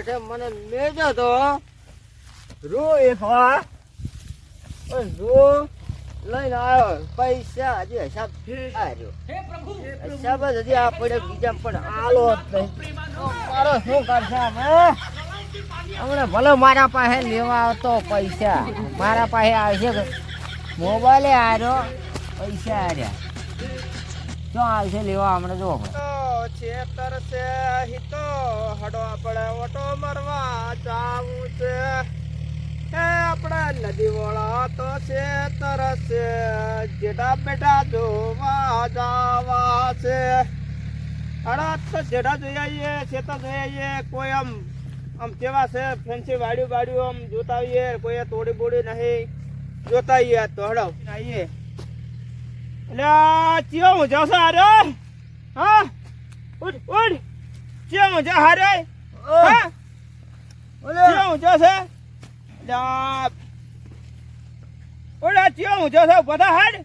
શેઠે મને મેજો તો. રૂ એક પણ રૂ. લઈને આવ્યો. પૈસા હજી હિસાબ આવ્યો હિસાબ જ હજી આ પડે બીજા પણ આલો જ નહીં. મારો શું કરશે હમણાં ભલે મારા પાસે લેવા આવતો પૈસા મારા પાસે આવશે મોબાઈલે આવ્યો પૈસા આવ્યા શું છે, લેવા હમણાં જો છેતર છે હિતો હડો આપણે ઓટો મરવા જાવું છે. હે આપણે નદી વાળા તો છેતર છે જેડા બેટા જોવા જાવા છે. હડા તો જેડા જોઈ આવીએ છેતર જોઈ આવીએ, કોઈ આમ આમ કેવા છે ફેન્સી વાડ્યું વાડ્યું આમ જોતા આવીએ, કોઈ તોડી બોડી નહીં. જોતા આવીએ તો હડો આવીએ. એટલે ચિયો મજા છે અરે હા? ઉડ ઉડ. ચિયો મજા હારે? હા? ચિયો મજા છે? ઓલા ચિયો મજા છે બધા હાડ.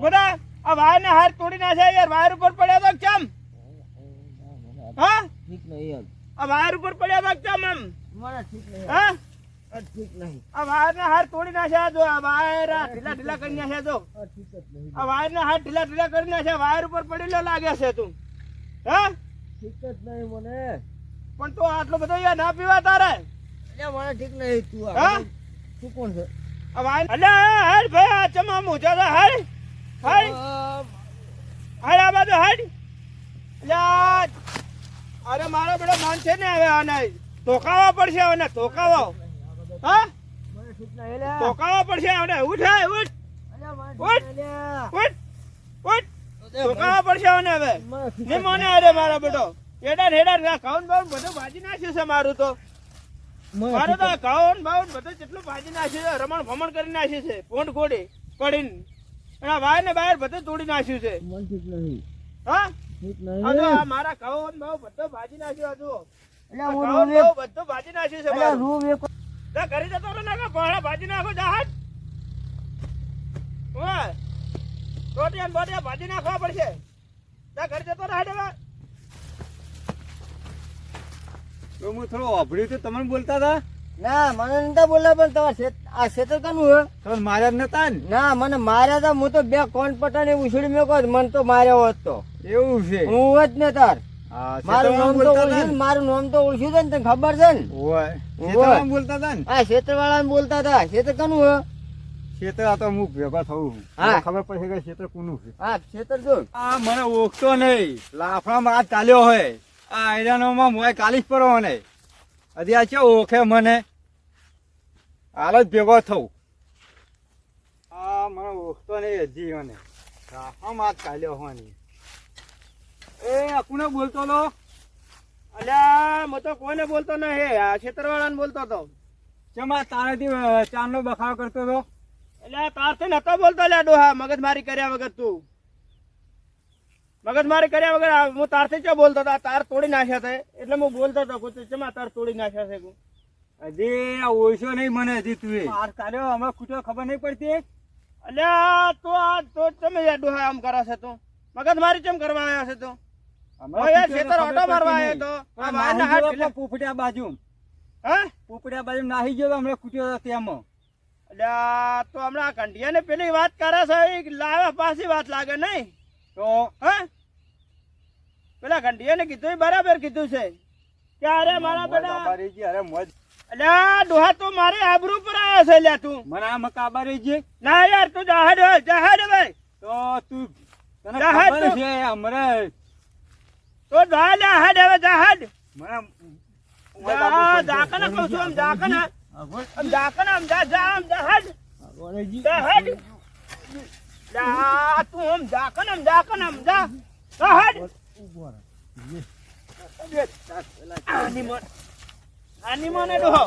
બધા આ વાયર ને હાર તોડી નાખ્યા યાર વાયર ઉપર પડ્યા તો કેમ? હા? ઠીક નહીં આ વાયર ઉપર પડ્યા તો કેમ એમ? મને ઠીક નહીં હા? ઠીક નહીં. આ વાયર હાર તોડી નાખ્યા જો આ વાયર ઢીલા ઢીલા કરી નાખ્યા જો. ઠીક જ નહીં. આ વાયર હાર ઢીલા ઢીલા કરી નાખ્યા વાયર ઉપર પડેલો લાગે છે તું. હા? ઠીક જ નહીં મને. પણ તો આટલો બધો યાર ના પીવા તારે? એટલે મને ઠીક નહીં તું. હા? તું કોણ છે? આ વાયર અલે હાલ ભાઈ આ ચમા મૂજા તો હાલ. હાલ. આ, આ બાજુ હાલ. અરે મારો બેડો માન છે ને હવે આને. ધોકાવા પડશે હવે ધોકાવા. હા? મને ઠીક નહીં લે ધોકાવા પડશે હવે ઉઠ હે ઉઠ. ઉઠ. ઠીક નહીં લે. ઉઠ. ઉઠ ધોકાવા પડશે હવે. હવે ને મને અરે મારો બેટો. એડા હેડા ખાઉન બાઉન બધું ભાજી નાખ્યું છે મારું તો. મારું તો ખાઉન બાઉન બધું જેટલું ભાજી નાખ્યું છે રમણ ભમણ કરી નાખ્યું છે પોંડ ગોળી પડીને. વાયર ને બાયર બધું તોડી નાખ્યું છે. જ- ઠીક નહીં હા? મારા કાઉન બાઉ બધું ભાજી નાખ્યું આ જુઓ અલ્યા આ હું ખાઉન રૂમ એક- બાઉ બધું ભાજી નાખ્યું છે અલ્યા મારું. રૂમ એક જા ઘરે જતો રહો ને કે ભાજી નાખો જહાજ. ઓય રોટિયા બોટિયા ભાજી નાખવા પડશે. જા ઘરે જતો રહે હવે. તો હું થોડો અભડ્યું તો તમે બોલતા હતા? ના મને નતા બોલ્યા પણ તમારે આ શેતર કનું હે? તમે માર્યા જ નતા ને? ના મને માર્યા તા હું તો બે કોણ પટાને ઉછળી મેકો મને તો માર્યો હોત તો. એવું છે? હું જ ને તાર. મારું નામ તો ઓળખ્યું ને? ને, મારું નામ તો ઓળખ્યું છે ને તને ખબર છે ને? ઓય. ઓય. બોલતા હતા ને આ ક્ષેત્ર વાળા બોલતા હતા. ક્ષેત્ર કનું હે? શેતર આ તો હું ભેગા થવું હા. મને ખબર પડશે કે શેતર કોનું છે. હા જો આ મને ઓળખતો નહીં. લાફડામાં આ ચાલ્યો હોય આ આયરાનોમાં મોય કાલીસ પડો મને હજી આ છે ઓળખે મને? હાલ જ ભેગો થવું. આ મને ઓળખતો નહીં હજી મને. લાફડામાં આ ચાલ્યો હોય એ આ બોલતો લો. અલ્યા મો તો કોઈને બોલતો આ બોલતો હતો ચમા તારાથી ચાંદનો બખાવ કરતો હતો એટલે તારથી નતો બોલતો લે ડોહા. મગજમારી કર્યા વગર તું. મગજમારી કર્યા વગર હું તારથી ચો બોલતો હતો તાર તોડી નાખ્યા છે. એટલે હું બોલતો હતો ચમા તાર તોડી નાખ્યા છે? હજી ઓળખ્યો નહીં મને હજી તું આ ચાલ્યો અમે ખૂટો ખબર નહીં પડતી? અલ્યા તો આ તો તમે ડોહા આમ કરે છે તું? મગજમારી ચમ કરવા આવ્યા છે તું? આ બાજુ બાજુ નાહી ગયો હમણાં તેમાં. તો હમણાં પેલી વાત કરે છે પાછી વાત લાગે નહીં. તો? હા? પેલા ઘંટિયાને કીધું બરાબર કીધું છે. કે અરે મારા બેટા અરે મોજ. અલ્યા ડોહા તું મારે આબરૂ પર આવ્યો છે લ્યા તું. મને આમ કાબારી ના યાર તું જહાડ જહાડ ભાઈ તો તું તને ખબર છે હમણાં તો જા જહાડ હવે જહાડ મને જા જાકના કહું છું આમ જાકના આમ જાકના આમ જા જા આમ જહાડ જહાડ જા તું આમ જાકના આમ જાકના આમ જા. જહાડ આની મોન આની મોને ડોહો.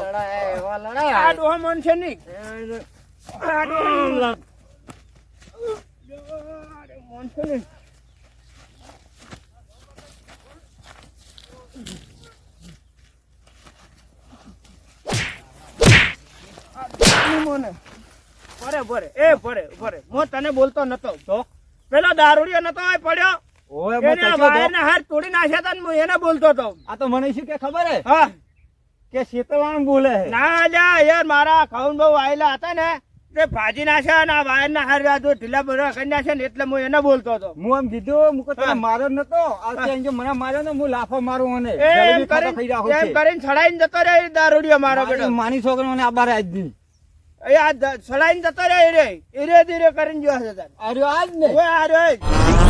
આ ડોહો મન છે નહીં. આ ડોહો મન. મન છે નહીં. આની મોને. ભરે ભરે. એ ભરે ભરે. હું તને બોલતો નતો. તો પેલો દારૂડિયો નતો પડ્યો. ઓય એને તચ્યો તો. વાયરના હાર તોડી નાખ્યા હતા હું એને બોલતો હતો. આ તો મને શું કે ખબર હે? હા. કે શેતવાણ બોલે હે? ના અલ્યા યાર મારા ખાઉન બહુ આયેલા હતા ને. તે ભાજી નાખ્યા અને આ વાયરના હાર રાજો ઢીલા બધા કરી નાખ્યા ને એટલે હું એને બોલતો તો હું આમ કીધું મુકો તને માર્યો નતો? આ તે મને માર્યો ને હું લાફો મારું એમ કરીને એમ કરીને છડાઈને જતો રહ્યો દારૂડિયો મારો બેટો. માની છોકરો આ આબાર આજ દી. એ આ છડાઈને જતો રે. એ રે ધીરે કરીને જો જતા તાર આજ ને? ઓય.